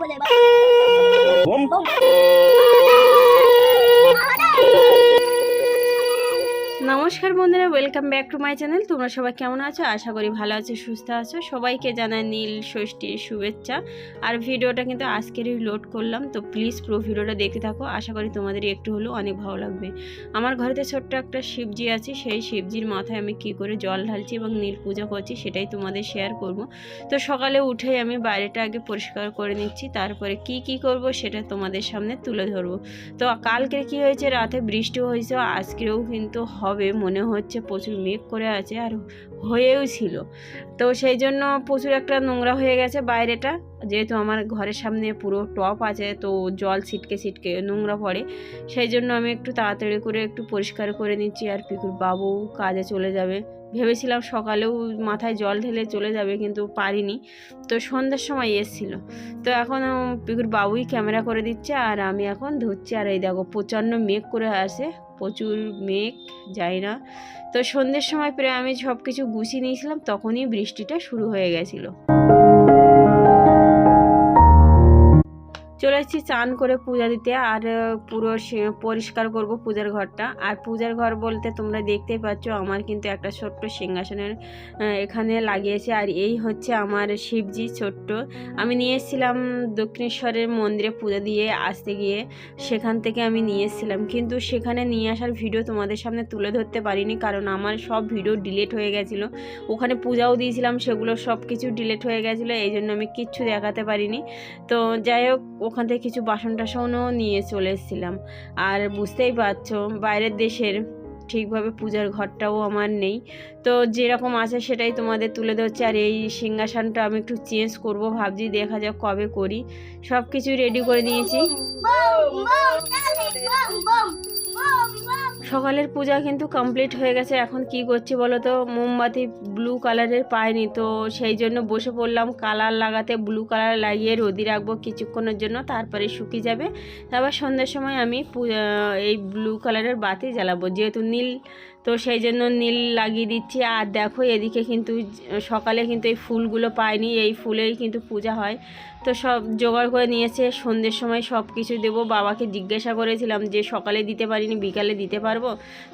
বলে বোম নমস্কার বন্ধুরা welcome back to my channel তোমরা সবাই কেমন আছো? আশা করি ভালো আছো, সুস্থ আছো। সবাইকে জানাই নীল ষষ্ঠীর শুভেচ্ছা। আর ভিডিওটা কিন্তু আজকেরই লোড করলাম, তো প্লিজ পুরো ভিডিওটা দেখতে থাকো। আশা করি তোমাদের একটু হলেও অনেক ভালো লাগবে। আমার ঘরেতে ছোট্ট একটা শিবজি আছে, সেই শিবজির মাথায় আমি কি করে জল ঢালছি এবং নীল পূজা করছি সেটাই তোমাদের শেয়ার করব। তো সকালে উঠেই আমি বাইরেটা আগে পরিষ্কার করে নিচ্ছি, তারপরে কি কি করব সেটা তোমাদের সামনে তুলে ধরবো। তো কালকে কি হয়েছে? রাতে বৃষ্টি হয়েছে, আজকেও কিন্তু হবে মনে হচ্ছে প্রচুর মেঘ করে আছে আর হয়েও ছিল। তো সেই জন্য প্রচুর একটা নোংরা হয়ে গেছে বাইরেটা। যেহেতু আমার ঘরের সামনে পুরো টপ আছে, তো জল ছিটকে ছিটকে নোংরা পড়ে। সেই জন্য আমি একটু তাড়াতাড়ি করে একটু পরিষ্কার করে নিচ্ছি আর পিকুর বাবু কাজে চলে যাবে। ভেবেছিলাম সকালেও মাথায় জল ঢেলে চলে যাবে, কিন্তু পারিনি। তো সন্ধ্যার সময় এসেছিল। তো এখন পিকুর বাবুই ক্যামেরা করে দিচ্ছে আর আমি এখন ধরছি। আর এই দেখো, প্রচণ্ড মেঘ করে আসে। প্রচুর মেঘ যায় না। তো সন্ধ্যের সময় প্রায় আমি সব কিছু গুছিয়ে নিয়েছিলাম, তখনই বৃষ্টিটা শুরু হয়ে গেছিল। চলে এসেছি চান করে পূজা দিতে আর পুরো পরিষ্কার করব পূজার ঘরটা। আর পূজার ঘর বলতে তোমরা দেখতেই পাচ্ছ, আমার কিন্তু একটা ছোট্ট সিংহাসনের এখানে লাগিয়েছে। আর এই হচ্ছে আমার শিবজি ছোট্ট। আমি নিয়ে এসেছিলাম দক্ষিণেশ্বরের মন্দিরে পূজা দিয়ে আসতে গিয়ে। সেখান থেকে আমি নিয়ে এসেছিলাম। কিন্তু সেখানে নিয়ে আসার ভিডিও তোমাদের সামনে তুলে ধরতে পারিনি, কারণ আমার সব ভিডিও ডিলিট হয়ে গেছিল। ওখানে পূজাও দিয়েছিলাম, সেগুলো সব কিছু ডিলিট হয়ে গেছিল এই জন্য আমি কিচ্ছু দেখাতে পারিনি। তো যাই হোক ওখান থেকে কিছু বাসন টাসনও নিয়ে চলে এসেছিলাম আর বুঝতেই পারছ বাইরের দেশের ঠিকভাবে পূজার ঘরটাও আমার নেই তো যেরকম আছে সেটাই তোমাদের তুলে ধরছে আর এই সিংহাসনটা আমি একটু চেঞ্জ করব ভাবছি দেখা যাক কবে করি সব কিছু রেডি করে নিয়েছি সকালের পূজা কিন্তু কমপ্লিট হয়ে গেছে। এখন কি করছি বলো তো? মোমবাতি ব্লু কালারের পায়নি তো, সেই জন্য বসে পড়লাম। কালার লাগাতে ব্লু কালার লাগিয়ে রোদি রাখব কিছুক্ষণের জন্য, তারপরে শুকিয়ে যাবে। তারপর সন্ধ্যার সময় আমি এই ব্লু কালারের বাতি জ্বালাবো। যেহেতু নীল তো সেই জন্য নীল লাগিয়ে দিচ্ছি। আর দেখো এদিকে কিন্তু সকালে কিন্তু এই ফুলগুলো পাইনি, এই ফুলেই কিন্তু পূজা হয়। তো সব জোগাড় করে নিয়েছে, সন্ধ্যের সময় সব কিছু দেবো। বাবাকে জিজ্ঞাসা করেছিলাম যে সকালে দিতে পারিনি, বিকালে দিতে পারব?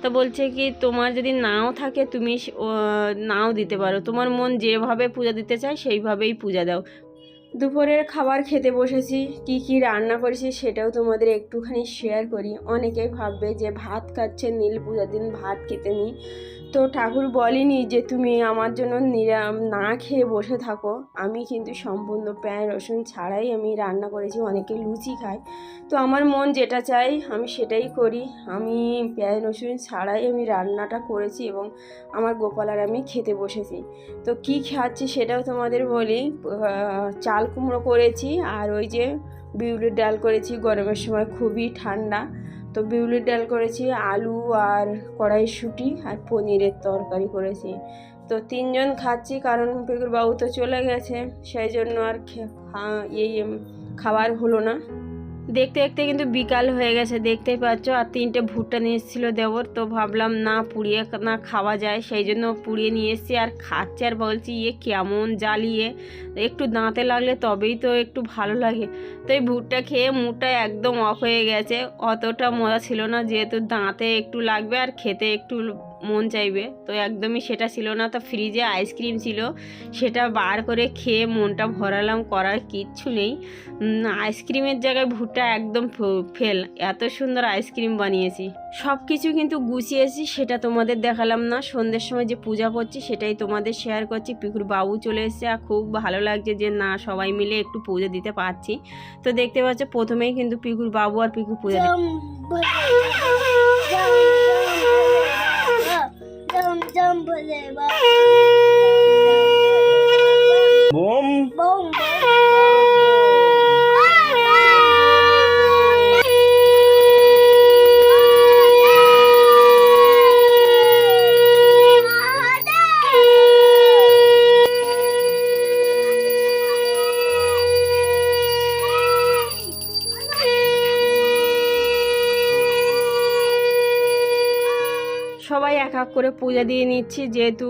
তো বলছে কি, তোমার যদি নাও থাকে তুমি নাও দিতে পারো। তোমার মন যেভাবে পূজা দিতে চায় সেইভাবেই পূজা দাও। দুপুরের খাবার খেতে বসেছি কি কি রান্না করেছি সেটাও তোমাদের একটুখানি শেয়ার করি। অনেকেই ভাববে যে ভাত খাচ্ছে নীল পূজার দিন ভাত খেতে নিই। তো ঠাকুর বলেনি যে তুমি আমার জন্য নিরাম না খেয়ে বসে থাকো। আমি কিন্তু সম্পূর্ণ পেঁয়াজ রসুন ছাড়াই আমি রান্না করেছি অনেকে লুচি খায়। তো আমার মন যেটা চাই আমি সেটাই করি। আমি পেঁয়াজ রসুন ছাড়াই আমি রান্নাটা করেছি এবং আমার গোপাল আর আমি খেতে বসেছি। তো কি খাচ্ছি সেটাও তোমাদের বলি আহ, চাল কুমড়ো করেছি আর ওই যে বিউলির ডাল করেছি। গরমের সময় খুবই ঠান্ডা। তো বিউলির ডাল করেছি, আলু আর কড়াইশুঁটি আর পনিরের তরকারি করেছি। তো তিনজন খাচ্ছি কারণ পেকুর বাবু তো চলে গেছে, সেই জন্য আর খে- এই খাবার হলো না। দেখতে দেখতে কিন্তু বিকাল হয়ে গেছে, দেখতেই পাচ্ছ। আর তিনটে ভুট্টা নিয়ে এসেছিল দেবর, তো ভাবলাম না পুড়িয়ে না খাওয়া যায়, সেই জন্য পুড়িয়ে নিয়ে এসেছি। আর খাচ্ছে আর বলছি ইয়ে কেমন জ্বালিয়ে একটু দাঁতে লাগলে তবেই তো একটু ভালো লাগে। তো এই ভুট্টা খেয়ে মুখটা একদম অফ হয়ে গেছে। অতটা মজা ছিল না, যেহেতু দাঁতে একটু লাগবে আর খেতে একটু মন চাইবে। তো একদমই সেটা ছিল না। তো ফ্রিজে আইসক্রিম ছিল। সেটা বার করে খেয়ে মনটা ভরালাম, করার কিচ্ছু নেই। আইসক্রিমের জায়গায় ভুট্টা একদম ফেল এত সুন্দর আইসক্রিম বানিয়েছি। সব কিছু কিন্তু গুছিয়েছি, সেটা তোমাদের দেখালাম না। সন্ধ্যের সময় যে পূজা করছি, সেটাই তোমাদের শেয়ার করছি। পিকুর বাবু চলে এসেছে আর খুব ভালো লাগছে যে, না, সবাই মিলে একটু পুজো দিতে পারছি। তো দেখতে পাচ্ছ, প্রথমেই কিন্তু পিকুর বাবু আর পিকু পূজা দিচ্ছে। সবাই এক এক করে পূজা দিয়ে নিচ্ছি। যেহেতু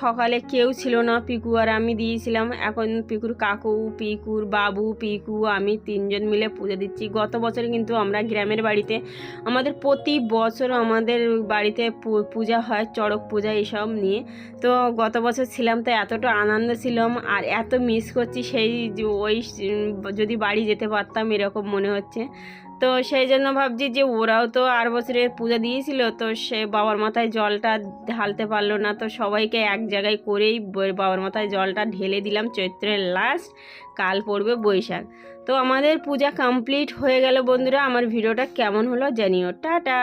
সকালে কেউ ছিল না, পিকু আর আমি দিয়েছিলাম। এখন পিকুর কাকু, পিকুর বাবু, পিকু, আমি তিনজন মিলে পূজা দিচ্ছি। গত বছর কিন্তু আমরা গ্রামের বাড়িতে, আমাদের প্রতি বছর আমাদের বাড়িতে পূজা হয়, চড়ক পূজা এসব নিয়ে। তো গত বছর ছিলাম তো এতটা আনন্দ ছিলাম আর এত মিস করছি সেই ওই যদি বাড়ি যেতে পারতাম এরকম মনে হচ্ছে। তো সেই জন্য ভাবছি যে ওরাও তো আর বছরে পূজা দিয়েছিল, তো সে বাবার মাথায় জলটা ঢালতে পারল না। তো সবাইকে এক জায়গায় করেই বাবার মাথায় জলটা ঢেলে দিলাম চৈত্রের লাস্ট কাল পড়বে বৈশাখ। তো আমাদের পূজা কমপ্লিট হয়ে গেল বন্ধুরা, আমার ভিডিওটা কেমন হলো জানিও। টাটা!